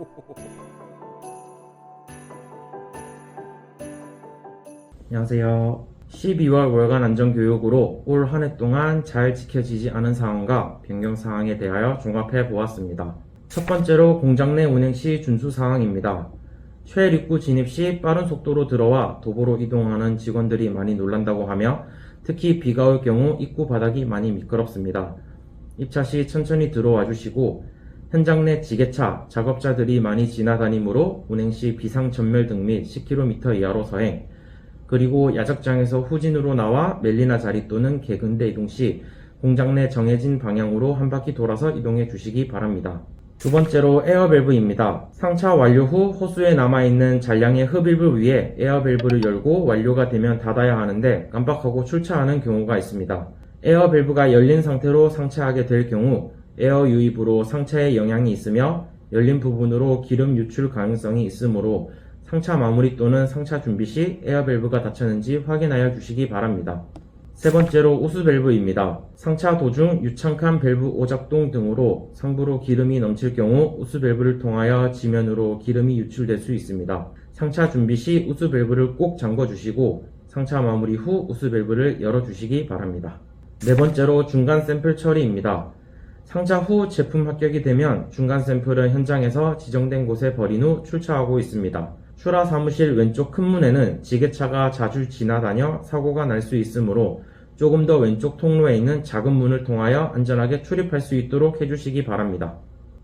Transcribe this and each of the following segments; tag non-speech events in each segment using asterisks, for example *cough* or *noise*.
*laughs* 안녕하세요. 12월 월간 안전교육으로 올 한 해 동안 잘 지켜지지 않은 사항과 변경 사항에 대하여 종합해 보았습니다. 첫 번째로 공장 내 운행 시 준수 사항입니다. 최입구 진입 시 빠른 속도로 들어와 도보로 이동하는 직원들이 많이 놀란다고 하며 특히 비가 올 경우 입구 바닥이 많이 미끄럽습니다. 입차 시 천천히 들어와 주시고 현장 내 지게차, 작업자들이 많이 지나다니므로 운행 시 비상 전멸 등 및 10km 이하로 서행, 그리고 야적장에서 후진으로 나와 멜리나 자리 또는 개근대 이동 시 공장 내 정해진 방향으로 한 바퀴 돌아서 이동해 주시기 바랍니다. 두 번째로 에어밸브입니다. 상차 완료 후 호수에 남아있는 잔량의 흡입을 위해 에어밸브를 열고 완료가 되면 닫아야 하는데 깜빡하고 출차하는 경우가 있습니다. 에어밸브가 열린 상태로 상차하게 될 경우 에어 유입으로 상차에 영향이 있으며 열린 부분으로 기름 유출 가능성이 있으므로 상차 마무리 또는 상차 준비 시 에어 밸브가 닫혔는지 확인하여 주시기 바랍니다. 세 번째로 우스밸브입니다. 상차 도중 유창칸 밸브 오작동 등으로 상부로 기름이 넘칠 경우 우스밸브를 통하여 지면으로 기름이 유출될 수 있습니다. 상차 준비 시 우스밸브를 꼭 잠궈 주시고 상차 마무리 후 우스밸브를 열어 주시기 바랍니다. 네 번째로 중간 샘플 처리입니다. 상차 후 제품 합격이 되면 중간 샘플은 현장에서 지정된 곳에 버린 후 출차하고 있습니다. 출하 사무실 왼쪽 큰 문에는 지게차가 자주 지나다녀 사고가 날 수 있으므로 조금 더 왼쪽 통로에 있는 작은 문을 통하여 안전하게 출입할 수 있도록 해주시기 바랍니다.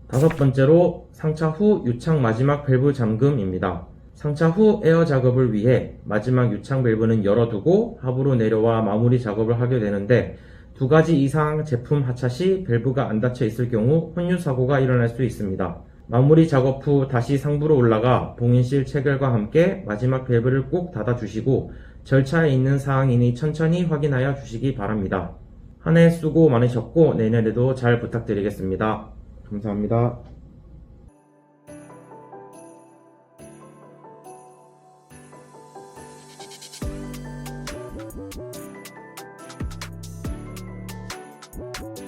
다섯 번째로 상차 후 유창 마지막 밸브 잠금입니다. 상차 후 에어 작업을 위해 마지막 유창 밸브는 열어두고 하부로 내려와 마무리 작업을 하게 되는데 두 가지 이상 제품 하차 시 밸브가 안 닫혀 있을 경우 혼유 사고가 일어날 수 있습니다. 마무리 작업 후 다시 상부로 올라가 봉인실 체결과 함께 마지막 밸브를 꼭 닫아주시고 절차에 있는 사항이니 천천히 확인하여 주시기 바랍니다. 한 해 수고 많으셨고 내년에도 잘 부탁드리겠습니다. 감사합니다.